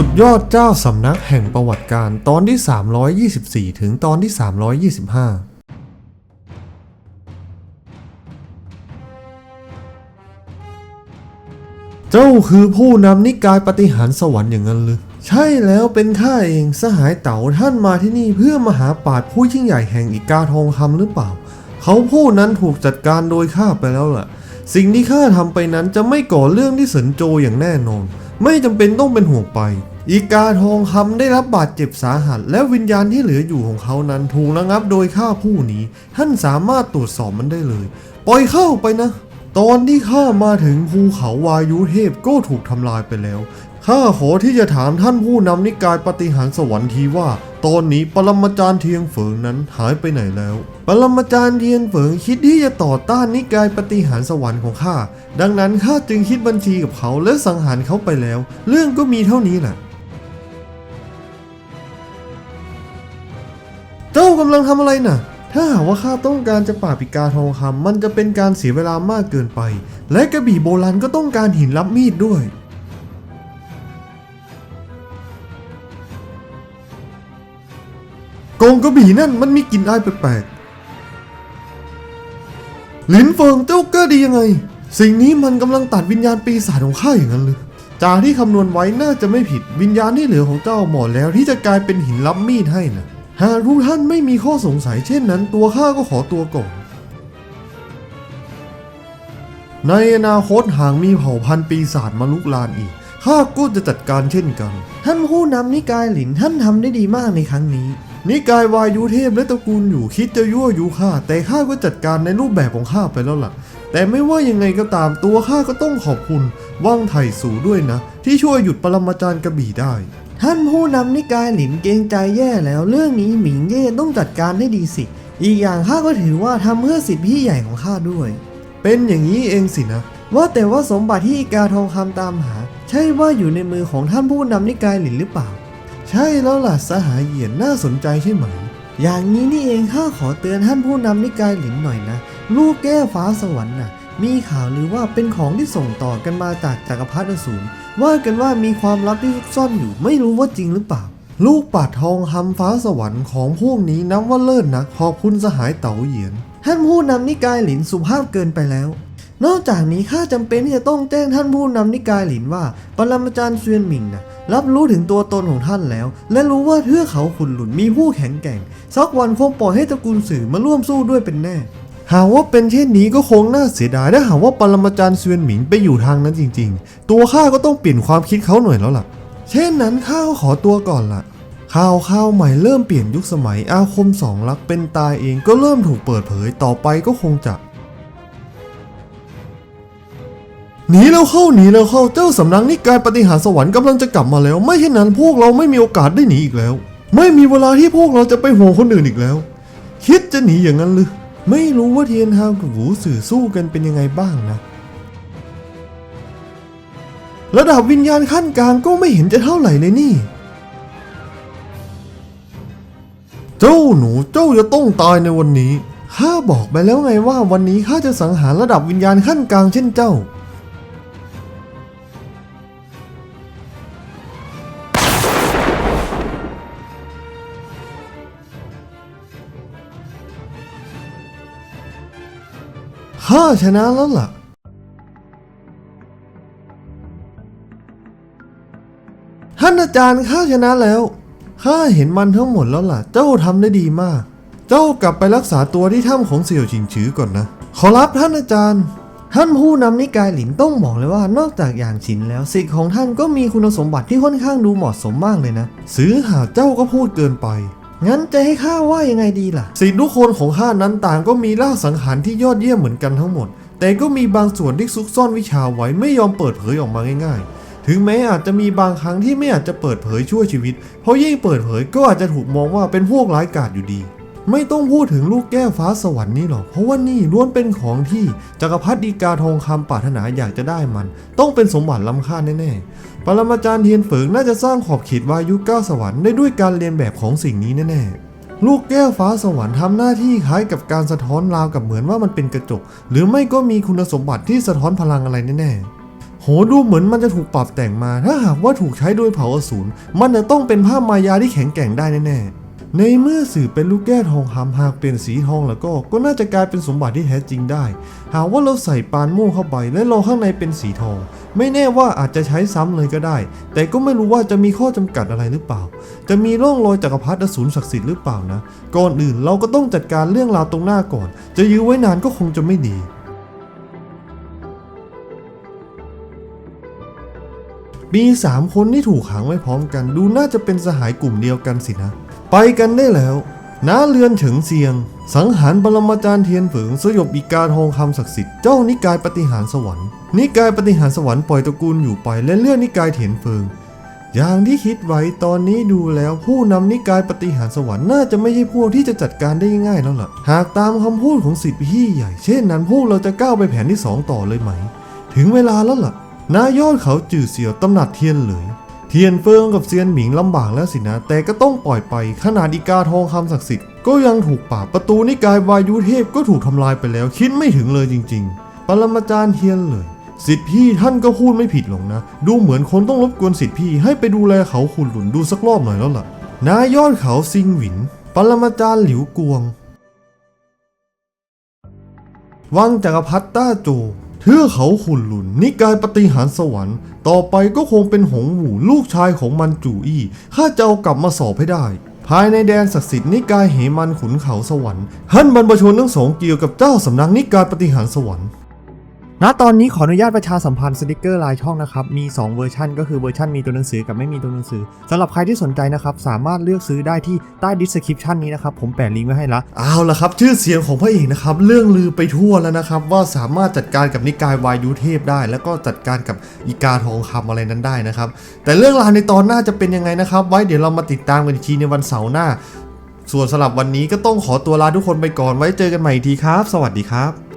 สุดยอดเจ้าสำนักแห่งประวัติการตอนที่ 324 ถึงตอนที่ 325เจ้าคือผู้นำนิกายปฏิหารสวรรค์อย่างนั้นหรือใช่แล้วเป็นข้าเองสหายเต๋าท่านมาที่นี่เพื่อมาหาปาดผู้ยิ่งใหญ่แห่งอีกาทองคำหรือเปล่า เขาผู้นั้นถูกจัดการโดยข้าไปแล้วล่ะ สิ่งที่ข้าทำไปนั้นจะไม่ก่อเรื่องที่สนโจอย่างแน่นอน ไม่จำเป็นต้องเป็นห่วงไป อีกาทองคำได้รับบาดเจ็บสาหัส และวิญญาณที่เหลืออยู่ของเขานั้นถูกระงับโดยข้าผู้นี้ ท่านสามารถตรวจสอบมันได้เลย ปล่อยเข้าไปนะ ตอนที่ข้ามาถึงภูเขาวายุเทพก็ถูกทำลายไปแล้วข้าขอที่จะถามท่านผู้นำนิกายปฏิหารสวรรค์ทีว่า ตอนนี้ปรมาจารย์เทียงเฟิงนั้นหายไปไหนแล้ว ปรมาจารย์เทียงเฟิงคิดที่จะต่อต้านนิกายปฏิหารสวรรค์ของข้า ดังนั้นข้าจึงคิดบัญชีกับเขาและสังหารเขาไปแล้ว เรื่องก็มีเท่านี้แหละ เจ้ากำลังทำอะไรน่ะ ถ้าหากว่าข้าต้องการจะปราบปิกาทองคำมันจะเป็นการเสียเวลามากเกินไป และกระบี่โบราณก็ต้องการหินรับมีดด้วย กองกระบี่นั่นมันมีกลิ่นอายแปลกๆลินเฟิงเจ้ากล้าดียังไง สิ่งนี้มันกำลังตัดวิญญาณปีศาจของข้าอย่างนั้นเลยจากที่คำนวณไว้น่าจะไม่ผิดวิญญาณที่เหลือของเจ้าหมอแล้วที่จะกลายเป็นหินรับมีดให้นะหากทุกท่านไม่มีข้อสงสัยเช่นนั้น ตัวข้าก็ขอตัวก่อน ในอนาคตหากมีเผ่าพันธุ์ปีศาจมาลุกลานอีกข้าก็จะจัดการเช่นกัน ท่านผู้นำนิกายหลินท่านทำได้ดีมากในครั้งนี้ นิกายวายุเทพและตระกูลอยู่คิดจะยั่วยุข้าแต่ข้าก็จัดการในรูปแบบของข้าไปแล้วล่ะ แต่ไม่ว่ายังไงก็ตามตัวข้าก็ต้องขอบคุณว่างไถ่สู่ด้วยนะ ที่ช่วยหยุดปรมาจารย์กระบี่ได้ ท่านผู้นำนิกายหลินเกรงใจแย่แล้วเรื่องนี้หมิงเย่ต้องจัดการให้ดีสิ อีกอย่างข้าก็ถือว่าทำเพื่อสิทธิพี่ใหญ่ของข้าด้วย เป็นอย่างนี้เองสินะ ว่าแต่ว่าสมบัติที่อีกาทองคำตามหา ใช่ว่าอยู่ในมือของท่านผู้นำนิกายหลินหรือเปล่า ใช่แล้วล่ะสหายเหยียนน่าสนใจใช่ไหม อย่างนี้นี่เองข้าขอเตือนท่านผู้นำนิกายหลินหน่อยนะ ลูกแก้วฟ้าสวรรค์น่ะ มีข่าวหรือว่าเป็นของที่ส่งต่อกันมาจากจักรพรรดิอสูรว่ากันว่ามีความลับที่ซุกซ่อนอยู่ไม่รู้ว่าจริงหรือเปล่า ลูกปัดทองคำฟ้าสวรรค์ของพวกนี้นับว่าเลิศนักขอบคุณสหายเต๋าเหยียน ท่านผู้นำนิกายหลินสุภาพเกินไปแล้วนอกจากนี้ข้าจำเป็นที่จะต้องแจ้งท่านผู้นำนิกายหลินว่า ปรมาจารย์เซียนหมิงนะ รับรู้ถึงตัวตนของท่านแล้ว และรู้ว่าเทือกเขาขุนหลุนมีผู้แข็งแกร่งสักวันคงปล่อยให้ตระกูลสื่อมาร่วมสู้ด้วยเป็นแน่ หากว่าเป็นเช่นนี้ก็คงน่าเสียดายถ้าหากว่าปรมาจารย์เซียนหมิงไปอยู่ทางนั้นจริง ๆ ตัวข้าก็ต้องเปลี่ยนความคิดเขาหน่อยแล้วล่ะ เช่นนั้นข้าก็ขอตัวก่อนล่ะข่าวข่าวใหม่เริ่มเปลี่ยนยุคสมัยอาคมสองลักเป็นตายเองก็เริ่มถูกเปิดเผยต่อไปก็คงจะ หนีแล้วเข้าหนีแล้วเข้าเจ้าสำนักนิกายปฏิหารสวรรค์กำลังจะกลับมาแล้ว ไม่เช่นนั้นพวกเราไม่มีโอกาสได้หนีอีกแล้ว ไม่มีเวลาที่พวกเราจะไปห่วงคนอื่นอีกแล้ว คิดจะหนีอย่างนั้นหรือไม่รู้ว่าเทียนฮาวกับหูสื่อสู้กันเป็นยังไงบ้างนะระดับวิญญาณขั้นกลางก็ไม่เห็นจะเท่าไหร่เลยนี่ เจ้าหนูเจ้าจะต้องตายในวันนี้ข้าบอกไปแล้วไงว่าวันนี้ข้าจะสังหารระดับวิญญาณขั้นกลางเช่นเจ้า ข้าชนะแล้วล่ะ ท่านอาจารย์ข้าชนะแล้ว ข้าเห็นมันทั้งหมดแล้วล่ะ เจ้าทำได้ดีมาก เจ้ากลับไปรักษาตัวที่ถ้ำของเสี่ยวฉิงชือก่อนนะ ขอรับท่านอาจารย์ ท่านผู้นำนิกายหลินต้องบอกเลยว่านอกจากอย่างฉินแล้วสิทธิ์ของท่านก็มีคุณสมบัติที่ค่อนข้างดูเหมาะสมมากเลยนะ ซื้อหาเจ้าก็พูดเกินไป งั้นจะให้ข้าว่ายังไงดีล่ะสิทธิทุกคนของข้านั้นต่างก็มีล่าสังหารที่ยอดเยี่ยมเหมือนกันทั้งหมด แต่ก็มีบางส่วนที่ซุกซ่อนวิชาไว้ไม่ยอมเปิดเผยออกมาง่ายๆ ถึงแม้อาจจะมีบางครั้งที่ไม่อาจจะเปิดเผยชั่วชีวิต เพราะยิ่งเปิดเผยก็อาจจะถูกมองว่าเป็นพวกร้ายกาจอยู่ดี ไม่ต้องพูดถึงลูกแก้วฟ้าสวรรค์นี่หรอก เพราะว่านี่ล้วนเป็นของที่จักรพรรดิกาทองคำปรารถนาอยากจะได้มัน ต้องเป็นสมบัติล้ำค่าแน่ๆ ปรมาจารย์เทียนเฟิงน่าจะสร้างขอบเขตวายุก้าสวรรค์ได้ด้วยการเรียนแบบของสิ่งนี้แน่ๆลูกแก้วฟ้าสวรรค์ทำหน้าที่คล้ายกับการสะท้อนราวกับเหมือนว่ามันเป็นกระจก หรือไม่ก็มีคุณสมบัติที่สะท้อนพลังอะไรแน่ๆขดูเหมือนมันจะถูกปรับแต่งมา ถ้าหากว่าถูกใช้โดยเผ่าอสูรมันจะต้องเป็นภาพมายาที่แข็งแกร่งได้แน่ๆ ในเมื่อสื่อเป็นลูกแก้วทองคำหากเปลี่ยนสีทองแล้วก็ก็น่าจะกลายเป็นสมบัติที่แท้จริงได้ หากว่าเราใส่ปานม่วงเข้าไปและรอข้างในเป็นสีทอง ไม่แน่ว่าอาจจะใช้ซ้ำเลยก็ได้ แต่ก็ไม่รู้ว่าจะมีข้อจำกัดอะไรหรือเปล่า จะมีร่องรอยจักรพรรดิอสูรศักดิ์สิทธิ์หรือเปล่านะ ก่อนอื่นเราก็ต้องจัดการเรื่องราวตรงหน้าก่อน จะยื้อไว้นานก็คงจะไม่ดีมีสามคนที่ถูกขังไว้พร้อมกัน ดูน่าจะเป็นสหายกลุ่มเดียวกันสินะ ไปกันได้แล้วน้าเรือนเฉิงเซียง สังหารบรมาจารย์เทียนเผิงสยบอีกาทองคำศักดิ์สิทธิ์เจ้านิกายปฏิหารสวรรค์นิกายปฏิหารสวรรค์ปล่อยตระกูลอยู่ไปและเลื่อนนิกายเทียนเฟิงอย่างที่คิดไว้ตอนนี้ดูแล้วผู้นำนิกายปฏิหารสวรรค์น่าจะไม่ใช่พวกที่จะจัดการได้ง่ายๆแล้วล่ะ หากตามคำพูดของสิทธิพี่ใหญ่ เช่นนั้นพวกเราจะก้าวไปแผนที่สองต่อเลยไหม ถึงเวลาแล้วล่ะนายอดเขาจื่อเสียวตำหนักเทียนเลย เทียนเฟิงกับเซียนหมิงลำบากแล้วสินะ แต่ก็ต้องปล่อยไปขนาดอีกาทองคำศักดิ์สิทธิ์ก็ยังถูกปราประตูนิกายวายุเทพก็ถูกทำลายไปแล้ว คิดไม่ถึงเลยจริง ๆ ปรมาจารย์เทียนเลยสิทธิพี่ท่านก็พูดไม่ผิดหรอกนะ ดูเหมือนคนต้องรบกวนสิทธิพี่ให้ไปดูแลเขาขุนหลุนดูสักรอบหน่อยแล้วล่ะนายอดเขาซิงหวิน ปรมาจารย์หลิวกวง วังจักรพรรดิต้าโจ เทือกเขาขุนหลุนนิกายปฏิหารสวรรค์ ต่อไปก็คงเป็นหงหูลูกชายของมันจูอี้ข้าจะเอากลับมาสอบให้ได้ ภายในแดนศักดิ์สิทธิ์นิกายเหมันขุนเขาสวรรค์ท่านบรรพชนทั้งสองเกี่ยวกับเจ้าสำนักนิกายปฏิหารสวรรค์ ณตอนนี้ขออนุญาตประชาสัมพันธ์สติกเกอร์ลายช่องนะครับ มี 2 เวอร์ชันก็คือเวอร์ชันมีตัวหนังสือกับไม่มีตัวหนังสือสำหรับใครที่สนใจนะครับ สามารถเลือกซื้อได้ที่ใต้ดิสคริปชันนี้นะครับ ผมแปะลิงก์ไว้ให้ละเอาละครับ ชื่อเสียงของพระเอกนะครับ เรื่องลือไปทั่วแล้วนะครับ ว่าสามารถจัดการกับนิกายวายุเทพได้ แล้วก็จัดการกับอีกาทองคำอะไรนั้นได้นะครับแต่เรื่องราวในตอนหน้าจะเป็นยังไงนะครับ ไว้เดี๋ยวเรามาติดตามกันอีกทีในวันเสาร์หน้า ส่วนสำหรับวันนี้ก็ต้องขอตัวลาทุกคนไปก่อนไว้เจอกันใหม่ทีครับ สวัสดีครับ